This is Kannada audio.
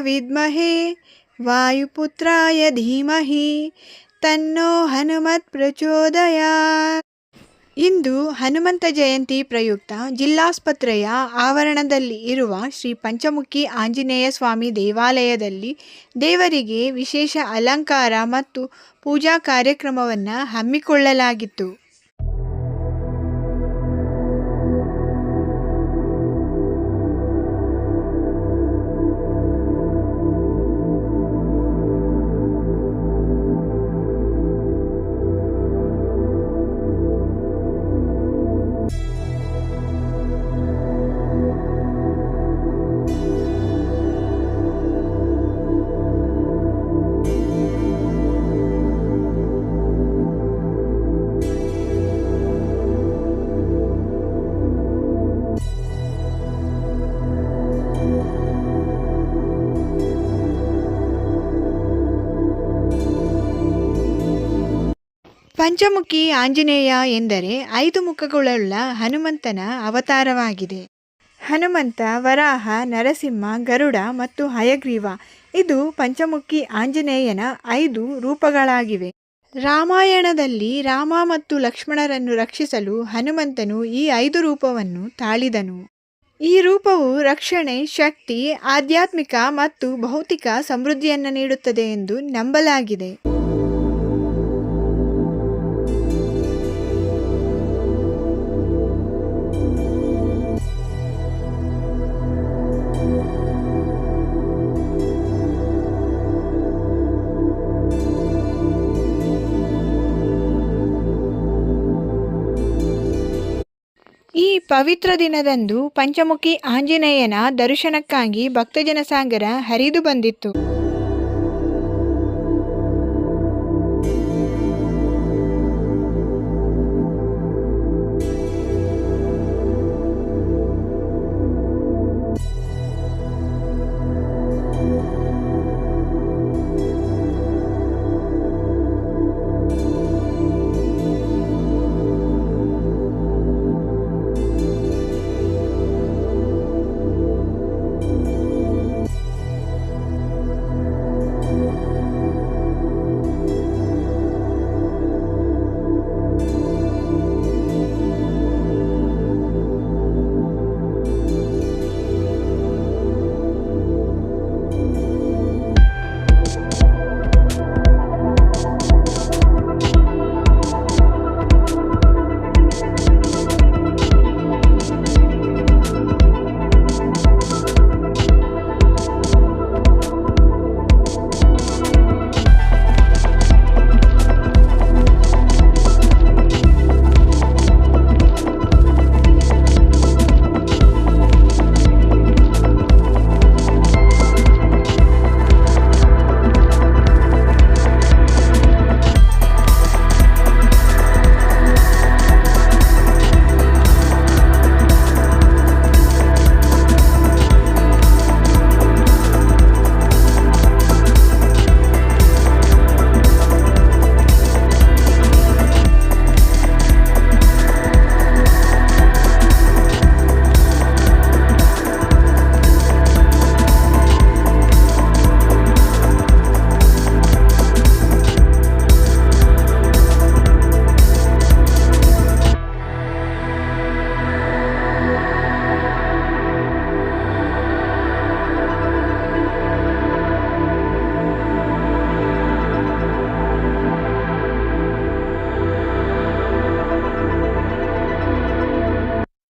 ವಿದ್ಮಹೇ ವಾಯುಪುತ್ರಾಯ ಧೀಮಹಿ, ತನ್ನೋ ಹನುಮತ್ ಪ್ರಚೋದಯ. ಇಂದು ಹನುಮಂತ ಜಯಂತಿ ಪ್ರಯುಕ್ತ ಜಿಲ್ಲಾಸ್ಪತ್ರೆಯ ಆವರಣದಲ್ಲಿ ಇರುವ ಶ್ರೀ ಪಂಚಮುಖಿ ಆಂಜನೇಯ ಸ್ವಾಮಿ ದೇವಾಲಯದಲ್ಲಿ ದೇವರಿಗೆ ವಿಶೇಷ ಅಲಂಕಾರ ಮತ್ತು ಪೂಜಾ ಕಾರ್ಯಕ್ರಮವನ್ನು ಹಮ್ಮಿಕೊಳ್ಳಲಾಗಿತ್ತು. ಪಂಚಮುಖಿ ಆಂಜನೇಯ ಎಂದರೆ ಐದು ಮುಖಗಳುಳ್ಳ ಹನುಮಂತನ ಅವತಾರವಾಗಿದೆ. ಹನುಮಂತ, ವರಾಹ, ನರಸಿಂಹ, ಗರುಡ ಮತ್ತು ಹಯಗ್ರೀವ ಇದು ಪಂಚಮುಖಿ ಆಂಜನೇಯನ ಐದು ರೂಪಗಳಾಗಿವೆ. ರಾಮಾಯಣದಲ್ಲಿ ರಾಮ ಮತ್ತು ಲಕ್ಷ್ಮಣರನ್ನು ರಕ್ಷಿಸಲು ಹನುಮಂತನು ಈ ಐದು ರೂಪವನ್ನು ತಾಳಿದನು. ಈ ರೂಪವು ರಕ್ಷಣೆ, ಶಕ್ತಿ, ಆಧ್ಯಾತ್ಮಿಕ ಮತ್ತು ಭೌತಿಕ ಸಮೃದ್ಧಿಯನ್ನು ನೀಡುತ್ತದೆ ಎಂದು ನಂಬಲಾಗಿದೆ. ಈ ಪವಿತ್ರ ದಿನದಂದು ಪಂಚಮುಖಿ ಆಂಜನೇಯನ ದರ್ಶನಕ್ಕಾಗಿ ಭಕ್ತಜನ ಸಾಗರ ಹರಿದು ಬಂದಿತ್ತು.